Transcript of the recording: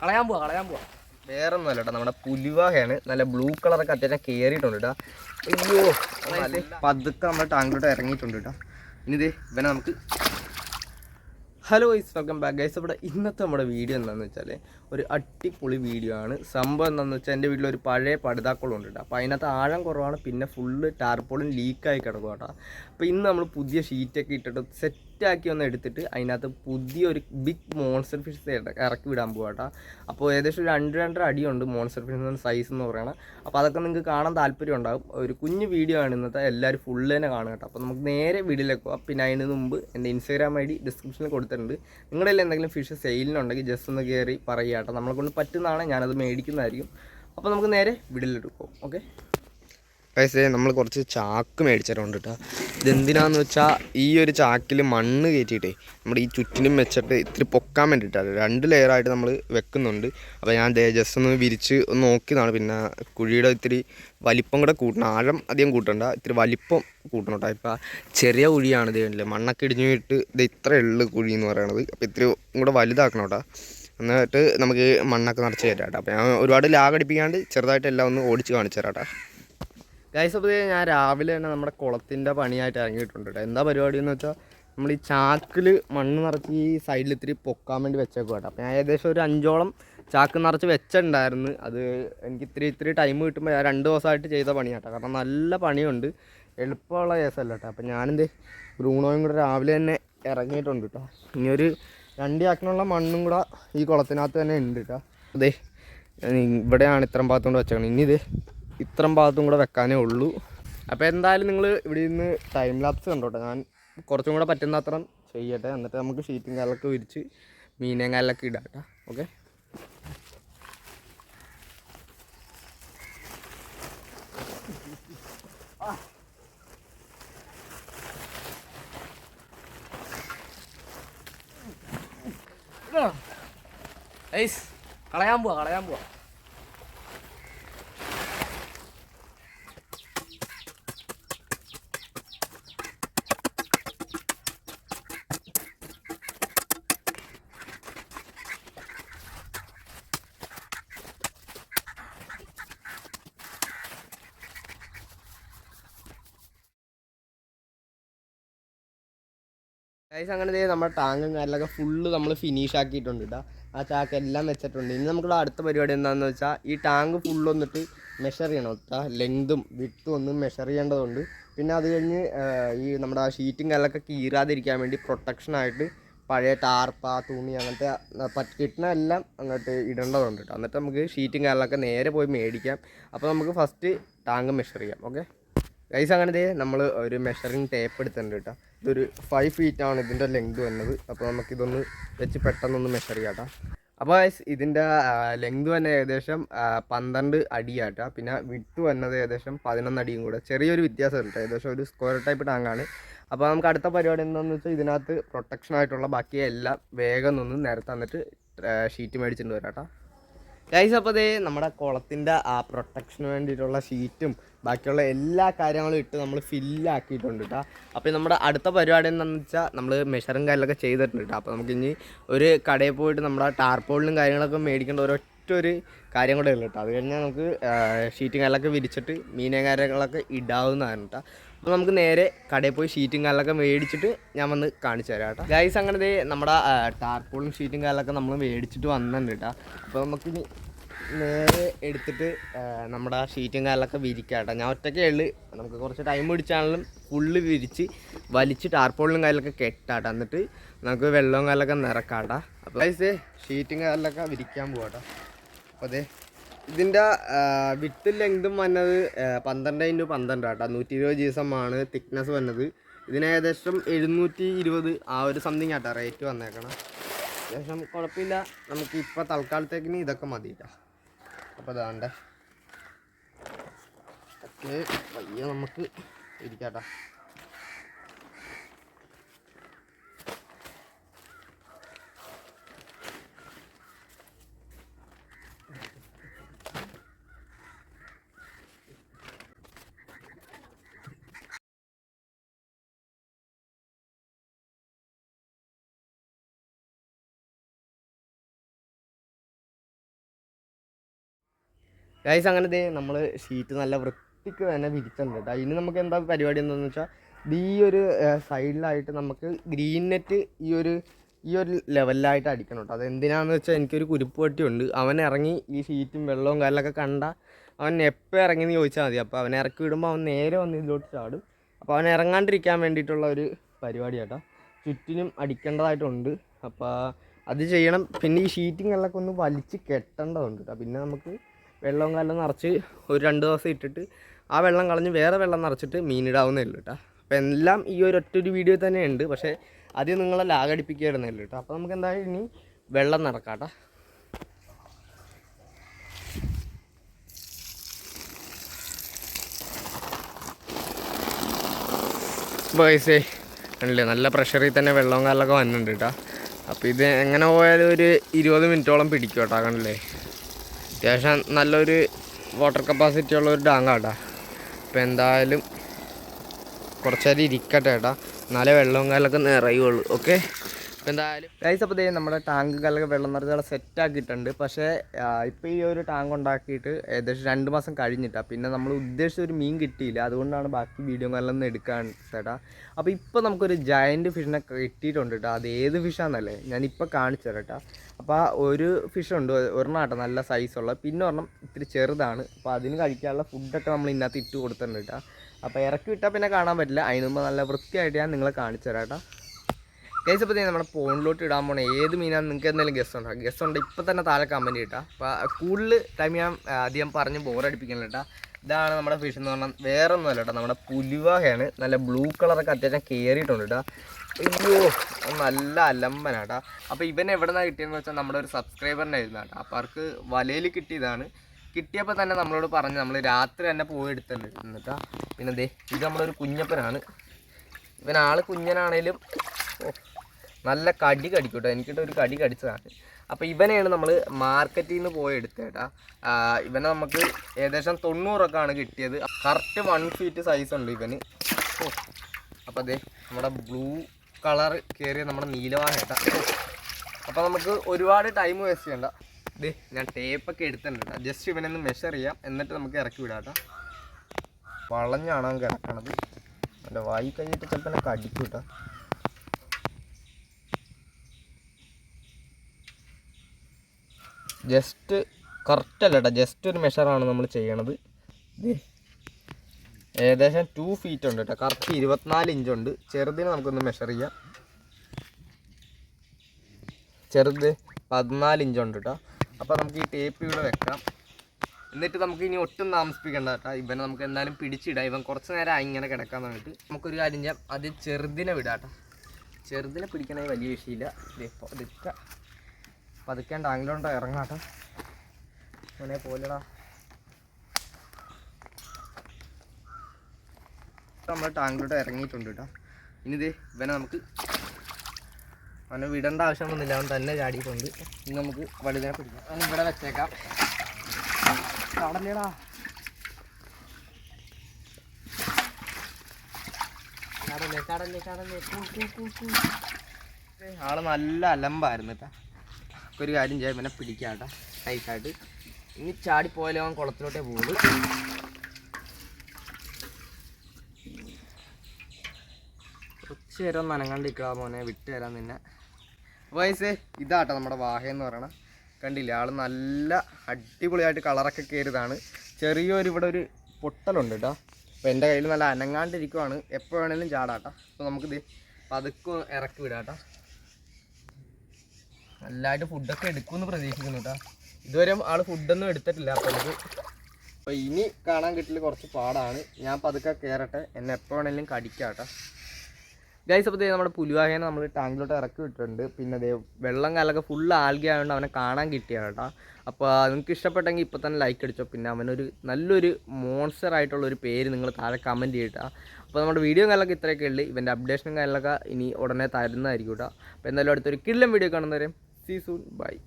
കളയാൻ പോവാ കളയാൻ പോവാ. വേറെ നമ്മുടെ പുലിവാഹയാണ്. നല്ല ബ്ലൂ കളറൊക്കെ അത്യാവശ്യം കയറിയിട്ടുണ്ട് കേട്ടോ അയ്യോ നല്ല പതുക്കെ നമ്മുടെ ടാങ്കിലോട്ട് ഇറങ്ങിയിട്ടുണ്ട് കേട്ടോ ഇനി ഇതേ ഇവനെ നമുക്ക് hello guys welcome back. Guys ഇവിടെ ഇന്നത്തെ നമ്മുടെ വീഡിയോ എന്താണെന്ന് വെച്ചാൽ ഒരു അടിപൊളി വീഡിയോ ആണ്. സംഭവം എന്താണെന്ന് വെച്ചാൽ എന്റെ വീട്ടിൽ ഒരു പഴയ പടുതാക്കുളം ഉണ്ട് കേട്ടോ അപ്പോൾ അതിനകത്ത് ആഴം കുറവാണ് പിന്നെ ഫുള്ള് ടാർപ്പോളും ലീക്കായി കിടക്കും കേട്ടോ അപ്പോൾ ഇന്ന് നമ്മൾ പുതിയ ഷീറ്റൊക്കെ ഇട്ടിട്ട് സെറ്റാക്കി ഒന്ന് എടുത്തിട്ട് അതിനകത്ത് പുതിയൊരു ബിഗ് മോൺസ്റ്റർ ഫിഷ് ഇറക്കി വിടാൻ പോകാം അപ്പോൾ ഏകദേശം ഒരു രണ്ട് രണ്ടര അടിയുണ്ട് മോൺസ്റ്റർ ഫിഷിന്റെ സൈസ് എന്ന് പറയണത് അപ്പോൾ അതൊക്കെ നിങ്ങൾക്ക് കാണാൻ താല്പര്യം ഉണ്ടാകും ഒരു കുഞ്ഞു വീഡിയോ ആണ് ഇന്നത്തെ. എല്ലാവരും ഫുള്ള് തന്നെ കാണുക കേട്ടോ അപ്പോൾ നമുക്ക് നേരെ വീഡിയോയിലേക്ക് പോകാം പിന്നെ അതിന് മുമ്പ് എന്റെ ഇൻസ്റ്റാഗ്രാം ഐ ഡി ഡിസ്ക്രിപ്ഷനിൽ കൊടുത്തിട്ടുണ്ട്. നിങ്ങളുടെ എന്തെങ്കിലും ഫിഷ് സെയിലിനുണ്ടെങ്കിൽ ജസ്റ്റ് ഒന്ന് കയറി പറയുക കേട്ടോ നമ്മളെ കൊണ്ട് പറ്റുന്നതാണ് ഞാനത് മേടിക്കുന്നതായിരിക്കും. അപ്പോൾ നമുക്ക് നേരെ വീഡിയോയിലോട്ട് ഓക്കെ പൈസ നമ്മൾ കുറച്ച് ചാക്ക് മേടിച്ചിട്ടുണ്ട് കേട്ടോ ഇതെന്തിനാന്ന് വെച്ചാൽ ഈ ഒരു ചാക്കിൽ മണ്ണ് കയറ്റിയിട്ടേ നമ്മുടെ ഈ ചുറ്റിനും വെച്ചിട്ട് ഇത്തിരി പൊക്കാൻ വേണ്ടിയിട്ടാണ് രണ്ട് ലെയറായിട്ട് നമ്മൾ വെക്കുന്നുണ്ട്. അപ്പോൾ ഞാൻ ജസ്റ്റ് ഒന്ന് വിരിച്ച് ഒന്ന് നോക്കിയതാണ് പിന്നെ കുഴിയുടെ ഇത്തിരി വലിപ്പം കൂടെ കൂട്ടണം. ആഴം അധികം കൂട്ടണ്ട. ഇത്തിരി വലിപ്പം കൂട്ടണം കേട്ടോ ഇപ്പം ചെറിയ കുഴിയാണ് ഇതേ മണ്ണൊക്കെ ഇടിഞ്ഞു വിട്ട് ഇത് ഇത്ര ഉള്ളു കുഴി എന്ന് പറയണത്. അപ്പോൾ ഇത്തിരി കൂടെ വലുതാക്കണം കേട്ടോ എന്നിട്ട് നമുക്ക് മണ്ണൊക്കെ നിറച്ച് തരാം കേട്ടോ അപ്പോൾ ഞാൻ ഒരുപാട് ലാഗടിപ്പിക്കാണ്ട് ചെറുതായിട്ട് എല്ലാം ഒന്ന് ഓടിച്ച് കാണിച്ചു തരാം കേട്ടോ ഗൈസ് അപ്പോൾ ഞാൻ രാവിലെ തന്നെ നമ്മുടെ കുളത്തിന്റെ പണിയായിട്ട് ഇറങ്ങിയിട്ടുണ്ട് കേട്ടോ എന്താ പരിപാടി എന്ന് വെച്ചാൽ നമ്മൾ ഈ ചാക്കിൽ മണ്ണ് നിറച്ച് ഈ സൈഡിൽ ഇത്തിരി പൊക്കാൻ വേണ്ടി വെച്ചേക്കും കേട്ടോ അപ്പോൾ ഞാൻ ഏകദേശം ഒരു അഞ്ചോളം ചാക്ക് നിറച്ച് വെച്ചിട്ടുണ്ടായിരുന്നു. അത് എനിക്ക് ഇത്തിരി ഇത്തിരി ടൈം കിട്ടുമ്പോൾ ഞാൻ രണ്ട് ദിവസമായിട്ട് ചെയ്ത പണിയാട്ടോ കാരണം നല്ല പണിയുണ്ട്. എളുപ്പമുള്ള കേസല്ല കേട്ടോ അപ്പോൾ ഞാനെന്ത് ബ്രൂണോയും കൂടെ രാവിലെ തന്നെ ഇറങ്ങിയിട്ടുണ്ട് കേട്ടോ ഇനി ഒരു രണ്ട് ചാക്കിനുള്ള മണ്ണും കൂടെ ഈ കുളത്തിനകത്ത് തന്നെ ഉണ്ട് കേട്ടോ അതെ ഇവിടെയാണ് ഇത്രയും ഭാഗത്തുകൊണ്ട് വെച്ചേക്കണം. ഇനി ഇത് ഇത്രയും ഭാഗത്തും കൂടെ വെക്കാനേ ഉള്ളൂ. അപ്പോൾ എന്തായാലും നിങ്ങൾ ഇവിടെ നിന്ന് ടൈം ലാപ്സ് കണ്ടോട്ടെ. ഞാൻ കുറച്ചും കൂടെ പറ്റുന്ന അത്രയും ചെയ്യട്ടെ. എന്നിട്ട് നമുക്ക് ഷീറ്റും കാലൊക്കെ വിരിച്ച് മീനേം കാലൊക്കെ ഇടാം ഓക്കെ കളയാൻ പോവാ കളയാൻ പോവാ. ഗൈസ് അങ്ങനെ നമ്മുടെ ടാങ്കും കാര്യങ്ങളൊക്കെ ഫുള്ള് നമ്മൾ ഫിനിഷ് ആക്കിയിട്ടുണ്ട് കേട്ടോ ആ ചാക്ക് എല്ലാം വെച്ചിട്ടുണ്ട്. ഇനി നമുക്കുള്ള അടുത്ത പരിപാടി എന്താണെന്ന് വെച്ചാൽ ഈ ടാങ്ക് ഫുള്ള് വന്നിട്ട് മെഷർ ചെയ്യണം കേട്ടോ ലെങ്തും വിട്ടും ഒന്നും മെഷർ ചെയ്യേണ്ടതുണ്ട്. പിന്നെ അത് കഴിഞ്ഞ് ഈ നമ്മുടെ ഷീറ്റും കാര്യങ്ങളൊക്കെ കീറാതിരിക്കാൻ വേണ്ടി പ്രൊട്ടക്ഷനായിട്ട് പഴയ ടാർപ്പ തുണി അങ്ങനത്തെ കിട്ടുന്ന എല്ലാം അങ്ങോട്ട് ഇടേണ്ടതുണ്ട് കേട്ടോ എന്നിട്ട് നമുക്ക് ഷീറ്റും കാര്യങ്ങളൊക്കെ നേരെ പോയി മേടിക്കാം. അപ്പോൾ നമുക്ക് ഫസ്റ്റ് ടാങ്ക് മെഷർ ചെയ്യാം. ഓക്കെ ഗൈസ് അങ്ങനെ ദേ നമ്മൾ ഒരു മെഷറിങ് ടേപ്പ് എടുത്തിട്ടുണ്ട് കേട്ടോ. ഇതൊരു ഫൈവ് ഫീറ്റ് ആണ് ഇതിന്റെ ലെങ്ത് വന്നത് അപ്പോൾ നമുക്കിതൊന്ന് വെച്ച് പെട്ടെന്നൊന്ന് മെഷർ ചെയ്യാം കേട്ടോ. അപ്പോൾ ഗൈസ് ഇതിന്റെ ലെങ്ത് തന്നെ ഏകദേശം പന്ത്രണ്ട് അടിയാട്ടോ പിന്നെ വിട്ട് വന്നത് ഏകദേശം പതിനൊന്ന് അടിയും കൂടെ. ചെറിയൊരു വ്യത്യാസം കേട്ടോ. ഏകദേശം ഒരു സ്ക്വയർ ടൈപ്പ് ടാങ്കാണ് അപ്പോൾ നമുക്ക് അടുത്ത പരിപാടി എന്താണെന്ന് വെച്ചാൽ ഇതിനകത്ത് പ്രൊട്ടക്ഷൻ ആയിട്ടുള്ള ബാക്കി എല്ലാം വേഗം ഒന്ന് നിരത്തന്നിട്ട് ഷീറ്റ് മേടിച്ചിട്ട് വരാം കേട്ടോ. ഗൈസ് അപ്പോൾ അതേ നമ്മുടെ കുളത്തിന്റെ ആ പ്രൊട്ടക്ഷന് വേണ്ടിയിട്ടുള്ള ഷീറ്റും ബാക്കിയുള്ള എല്ലാ കാര്യങ്ങളും ഇട്ട് നമ്മൾ ഫില്ലാക്കിയിട്ടുണ്ട് കേട്ടോ അപ്പോൾ നമ്മുടെ അടുത്ത പരിപാടി എന്താണെന്ന് വെച്ചാൽ നമ്മൾ മെഷറും കാര്യങ്ങളൊക്കെ ചെയ്തിട്ടുണ്ട് കേട്ടോ അപ്പോൾ നമുക്ക് ഇനി ഒരു കടയിൽ പോയിട്ട് നമ്മുടെ ടാർപോളിനും കാര്യങ്ങളൊക്കെ മേടിക്കേണ്ട ഒരൊറ്റ ഒരു കാര്യം കൂടെ ഉള്ളു കേട്ടോ അത് കഴിഞ്ഞാൽ നമുക്ക് ഷീറ്റും കാര്യങ്ങളൊക്കെ വിരിച്ചിട്ട് മീനെ കാര്യങ്ങളൊക്കെ ഇടാവുന്നതാണ് കേട്ടോ അപ്പോൾ നമുക്ക് നേരെ കടയിൽ പോയി ഷീറ്റും കാലൊക്കെ മേടിച്ചിട്ട് ഞാൻ വന്ന് കാണിച്ചു തരാം കേട്ടോ. ഗൈസ് അങ്ങനെ ദേ നമ്മുടെ ടാർപോളും ഷീറ്റും കാലൊക്കെ നമ്മൾ മേടിച്ചിട്ട് വന്നിട്ടുണ്ട് കേട്ടോ. അപ്പോൾ നമുക്ക് നേരെ എടുത്തിട്ട് നമ്മുടെ ഷീറ്റും കാലൊക്കെ വിരിക്കാം കേട്ടോ. ഞാൻ ഒറ്റയ്ക്കേ ഉള്ളു. നമുക്ക് കുറച്ച് ടൈം പിടിച്ചാണെങ്കിലും ഫുള്ള് വിരിച്ച് വലിച്ച് ടാർപോളിനും കാലൊക്കെ കെട്ടാട്ടോ എന്നിട്ട് നമുക്ക് വെള്ളവും കാലൊക്കെ നിറക്കാം കേട്ടോ. അപ്പോൾ ഷീറ്റും കാലൊക്കെ വിരിക്കാൻ പോവാട്ടോ അപ്പോൾ അതെ ഇതിന്റെ വിത്ത് ലെങ്തും വന്നത് പന്ത്രണ്ട് ഇന്റു പന്ത്രണ്ട് കേട്ടോ നൂറ്റി ഇരുപത് ജി എസ് ആണ് തിക്നെസ് വന്നത്. ഇതിന് ഏകദേശം എഴുന്നൂറ്റി ഇരുപത് ആ ഒരു സംതിങ് ആട്ടോ റേറ്റ് വന്നേക്കണം. അത്യാവശ്യം കുഴപ്പമില്ല. നമുക്ക് ഇപ്പോൾ തൽക്കാലത്തേക്കിന് ഇതൊക്കെ മതി കേട്ടോ അപ്പോൾ ഇതാണ്ട് ഓക്കെ പയ്യെ നമുക്ക്. ഇരിക്കാട്ടോ. ഗൈസ് അങ്ങനെ ദേ നമ്മൾ ഷീറ്റ് നല്ല വൃത്തിക്ക് തന്നെ വിരിച്ചിട്ടുണ്ട് കേട്ടോ ഇനി നമുക്ക് എന്താ പരിപാടി എന്താണെന്ന് വെച്ചാൽ ഈ ഒരു സൈഡിലായിട്ട് നമുക്ക് ഗ്രീൻ നെറ്റ് ഈ ഒരു ഈ ഒരു ലെവലിലായിട്ട് അടിക്കണം കേട്ടോ അത് എന്തിനാണെന്ന് വെച്ചാൽ എനിക്കൊരു കുരുപ്പ് പട്ടിയുണ്ട് അവൻ ഇറങ്ങി ഈ ഷീറ്റും വെള്ളവും കാര്യങ്ങളൊക്കെ കണ്ട അവൻ എപ്പോൾ ഇറങ്ങി എന്ന് ചോദിച്ചാൽ മതി. അപ്പോൾ അവനെ ഇറക്കി വിടുമ്പോൾ അവൻ നേരെ വന്ന് ഇതിലോട്ട് ചാടും. അപ്പോൾ അവൻ ഇറങ്ങാണ്ടിരിക്കാൻ വേണ്ടിയിട്ടുള്ള ഒരു പരിപാടി കേട്ടോ ചുറ്റിനും അടിക്കേണ്ടതായിട്ടുണ്ട്. അപ്പോൾ അത് ചെയ്യണം. പിന്നെ ഈ ഷീറ്റിങ്ങെല്ലാം ഒന്ന് വലിച്ച് കെട്ടേണ്ടതുണ്ട് കേട്ടോ പിന്നെ നമുക്ക് വെള്ളവും കാലം നിറച്ച് ഒരു രണ്ട് ദിവസം ഇട്ടിട്ട് ആ വെള്ളം കളഞ്ഞ് വേറെ വെള്ളം നിറച്ചിട്ട് മീനിടാവുന്നേ ഉള്ളൂ കേട്ടോ അപ്പോൾ എല്ലാം ഈ ഒരു ഒറ്റ ഒരു വീഡിയോ തന്നെ ഉണ്ട് പക്ഷേ ആദ്യം നിങ്ങളെ ലാഗടിപ്പിക്കുകയായിരുന്നേ ഉള്ളൂ കേട്ടോ അപ്പോൾ നമുക്ക് എന്തായാലും ഇനി വെള്ളം നിറക്കാം കേട്ടോ ബോയ്സേ അല്ലേ നല്ല പ്രഷറിൽ തന്നെ വെള്ളവും കാലൊക്കെ വന്നിട്ടുണ്ട് കേട്ടോ അപ്പോൾ ഇത് എങ്ങനെ പോയാലും ഒരു ഇരുപത് മിനിറ്റോളം പിടിക്കും കേട്ടോ കണ്ടില്ലേ? അത്യാവശ്യം നല്ലൊരു വാട്ടർ കപ്പാസിറ്റി ഉള്ള ഒരു ടാങ്കാട്ടാ അപ്പോൾ എന്തായാലും കുറച്ചേരം ഇരിക്കട്ടെ ഏട്ടാ എന്നാലേ വെള്ളവും കാലൊക്കെ നിറയുള്ളൂ ഓക്കെ എന്തായാലും. അപ്പോൾ നമ്മുടെ ടാങ്ക് വെള്ളം നിറഞ്ഞ സെറ്റ് ആക്കിയിട്ടുണ്ട്. പക്ഷേ ഇപ്പോൾ ഈ ഒരു ടാങ്ക് ഉണ്ടാക്കിയിട്ട് ഏകദേശം രണ്ട് മാസം കഴിഞ്ഞിട്ടാണ് പിന്നെ നമ്മൾ ഉദ്ദേശിച്ച ഒരു മീൻ കിട്ടിയില്ല. അതുകൊണ്ടാണ് ബാക്കി വീഡിയോ എടുക്കാൻ ചേട്ടാ അപ്പോൾ ഇപ്പോൾ നമുക്കൊരു ജയന്റ് ഫിഷിനെ കിട്ടിയിട്ടുണ്ട് കേട്ടോ അത് ഏത് ഫിഷാണെന്നല്ലേ ഞാനിപ്പോൾ കാണിച്ചു തരട്ടാ. അപ്പോൾ ഒരു ഫിഷുണ്ട് ഉണ്ട്. ഒരെണ്ണം കേട്ടോ നല്ല സൈസുള്ള പിന്നെ ഒരെണ്ണം ഇത്തിരി ചെറുതാണ്. അപ്പോൾ അതിന് കഴിക്കാനുള്ള ഫുഡൊക്കെ നമ്മൾ ഇതിനകത്ത് ഇട്ട് കൊടുത്തിട്ടുണ്ട് കേട്ടോ അപ്പോൾ ഇറക്കി വിട്ടാൽ പിന്നെ കാണാൻ പറ്റില്ല. അതിന് മുമ്പ് നല്ല വൃത്തിയായിട്ട് ഞാൻ നിങ്ങളെ കാണിച്ചു തരാം കേട്ടോ ഗൈസ് ഇപ്പോൾ നമ്മുടെ ഫോണിലോട്ട് ഇടാൻ പോണ ഏത് മീനാണ് നിങ്ങൾക്ക് എന്തെങ്കിലും ഗസ്റ്റ് ഉണ്ടോ? ഗസ്റ്റ് ഉണ്ട്? ഇപ്പം തന്നെ താഴെ കമന്റ് കിട്ടാം അപ്പോൾ കൂടുതൽ ടൈം ഞാൻ അധികം പറഞ്ഞ് ബോറടിപ്പിക്കുന്നില്ല കേട്ടോ ഇതാണ് നമ്മുടെ ഫിഷ് എന്ന് പറഞ്ഞാൽ വേറെ ഒന്നുമല്ല കേട്ടോ നമ്മുടെ പുലിവാഹയാണ് നല്ല ബ്ലൂ കളറൊക്കെ അത്യാവശ്യം കയറിയിട്ടുണ്ട് കേട്ടോ അയ്യോ നല്ല അലമ്പനാട്ടാ അപ്പോൾ ഇവൻ എവിടെ നിന്നാണ് കിട്ടിയെന്ന് വെച്ചാൽ നമ്മുടെ ഒരു സബ്സ്ക്രൈബറിന്റെ ആയിരുന്നു കേട്ടോ അപ്പോൾ അവർക്ക് വലയിൽ കിട്ടിയതാണ്. കിട്ടിയപ്പോൾ തന്നെ നമ്മളോട് പറഞ്ഞ് നമ്മൾ രാത്രി തന്നെ പോയി എന്നിട്ടാ. പിന്നെ ദേ ഇത് നമ്മളൊരു കുഞ്ഞപ്പനാണ്. ഇവൻ ആൾ കുഞ്ഞനാണേലും ഓ, നല്ല കടി കടിക്കും കേട്ടോ എനിക്കിട്ട് ഒരു കടി കടിച്ചതാണ്. അപ്പോൾ ഇവനെയാണ് നമ്മൾ മാർക്കറ്റിൽ നിന്ന് പോയി എടുത്തത് കേട്ടാ ആ, ഇവനെ നമുക്ക് ഏകദേശം തൊണ്ണൂറൊക്കെ ആണ് കിട്ടിയത്. കറക്റ്റ് വൺ ഫീറ്റ് സൈസ് ഉണ്ട് ഇവന്. ഓ അപ്പോൾ അതെ നമ്മുടെ ബ്ലൂ കളർ കയറിയ നമ്മുടെ നീലവാഹേട്ടാ അപ്പോൾ നമുക്ക് ഒരുപാട് ടൈം വേസ്റ്റ് ചെയ്യണ്ട. ദേ ഞാൻ ടേപ്പൊക്കെ എടുത്തിട്ടുണ്ട്. ജസ്റ്റ് ഇവനൊന്ന് മെഷർ ചെയ്യാം. എന്നിട്ട് നമുക്ക് ഇറക്കി വിടാം കേട്ടോ വളഞ്ഞാണ് കിടക്കണത്. എന്റെ വായി കഴിഞ്ഞിട്ട് ചിലപ്പോൾ എന്നെ കടിക്കും ജസ്റ്റ് കറക്റ്റ് അല്ല കേട്ടോ ജസ്റ്റ് ഒരു മെഷറാണ് നമ്മൾ ചെയ്യണത്. ഏകദേശം ടു ഫീറ്റ് ഉണ്ട് കേട്ടോ കറക്റ്റ് ഇരുപത്തിനാല് ഇഞ്ച് ഉണ്ട്. ചെറുതിന് നമുക്കൊന്ന് മെഷർ ചെയ്യാം. ചെറുത് പതിനാല് ഇഞ്ച് ഉണ്ട് കേട്ടോ അപ്പോൾ നമുക്ക് ഈ ടേപ്പ് ഇവിടെ വെക്കാം. എന്നിട്ട് നമുക്ക് ഇനി ഒട്ടും താമസിപ്പിക്കേണ്ട കേട്ടോ ഇവനെ നമുക്ക് എന്തായാലും പിടിച്ചിടാം. ഇവൻ കുറച്ച് നേരം ഇങ്ങനെ കിടക്കാൻ വേണ്ടിയിട്ട് നമുക്കൊരു കാര്യം ചെയ്യാം. അത് ചെറുതിനെ വിടാം കേട്ടോ ചെറുതിനെ പിടിക്കണമെങ്കിൽ വലിയ വിഷയമില്ല. ഇപ്പോൾ പതുക്കെ പതുക്കെ ടാങ്കിലോട്ട് ഇറങ്ങാട്ടോ. അങ്ങനെ പോലെടാ. നമ്മൾ ടാങ്കിലോട്ട് ഇറങ്ങിയിട്ടുണ്ട് കേട്ടോ. ഇനി ദേ ഇവനെ നമുക്ക് അവനെ വിടേണ്ട ആവശ്യമൊന്നുമില്ല അവൻ തന്നെ ചാടിയിട്ടുണ്ട്. ഇനി നമുക്ക് വലുതിനെ പിടിക്കാം. അവൻ ഇവിടെ വെച്ചേക്കാം. കടലേടാ കടലേ കടലേ കടലേ കൂ, കൂ, കൂ, കൂ. ആൾ നല്ല അലമ്പായിരുന്നു കേട്ടാ. ഒരു കാര്യം ചെയ്യാം ഇവനെ പിടിക്കാട്ട. ടൈറ്റായിട്ട് ഇനി ചാടിപ്പോയാലും അവൻ കുളത്തിലോട്ടേ പോകുള്ളൂ കുറച്ച് നേരം ഒന്ന് മോനെ വിട്ട് തരാൻ നിന്നെ. വയസ്സേ ഇതാട്ടോ നമ്മുടെ വാഹ എന്ന് പറയണ. കണ്ടില്ലേ ആൾ നല്ല അടിപൊളിയായിട്ട് കളറൊക്കെ കയറിയതാണ്. ചെറിയൊരു ഇവിടെ ഒരു പൊട്ടലുണ്ട് കേട്ടോ അപ്പോൾ എന്റെ കയ്യിൽ നല്ല അനങ്ങാണ്ടിരിക്കുവാണ്. എപ്പോൾ വേണേലും ചാടാട്ടോ. അപ്പോൾ നമുക്കിത് പതുക്കെ ഇറക്കി വിടാട്ടോ. നല്ലതായിട്ട് ഫുഡൊക്കെ എടുക്കുമെന്ന് പ്രതീക്ഷിക്കുന്നു കേട്ടോ ഇതുവരെ ആൾ ഫുഡൊന്നും എടുത്തിട്ടില്ല അപ്പോൾ നമുക്ക് അപ്പോൾ ഇനി കാണാൻ കിട്ടില്ല കുറച്ച് പാടാണ്. ഞാൻ പതുക്കെ കയറട്ടെ എന്നെ എപ്പോൾ വേണമെങ്കിലും കടിക്കാം കേട്ടോ ഗൈസ് അപ്പോൾ നമ്മുടെ പുലുവാഹേനെ നമ്മൾ ടാങ്കിലോട്ട് ഇറക്കി വിട്ടിട്ടുണ്ട്. പിന്നെ അതേ വെള്ളം കാലൊക്കെ ഫുൾ ആൽഗി ആയതുകൊണ്ട് അവനെ കാണാൻ കിട്ടിയാണ് കേട്ടോ അപ്പോൾ നിങ്ങൾക്ക് ഇഷ്ടപ്പെട്ടെങ്കിൽ ഇപ്പോൾ തന്നെ ലൈക്ക് അടിച്ചോ. പിന്നെ അവനൊരു നല്ലൊരു മോൺസ്റ്റർ ആയിട്ടുള്ള ഒരു പേര് നിങ്ങൾ താഴെ കമന്റ് ചെയ്യട്ടോ അപ്പോൾ നമ്മുടെ വീഡിയോ കാലൊക്കെ ഇത്രയൊക്കെ ഉള്ളു. ഇവന്റെ അപ്ഡേഷനും കാര്യങ്ങളൊക്കെ ഇനി ഉടനെ തരുന്നതായിരിക്കും കേട്ടോ അപ്പോൾ എന്തായാലും അടുത്തൊരു കിള്ളം വീഡിയോ കാണുന്നവരെ see you soon. Bye.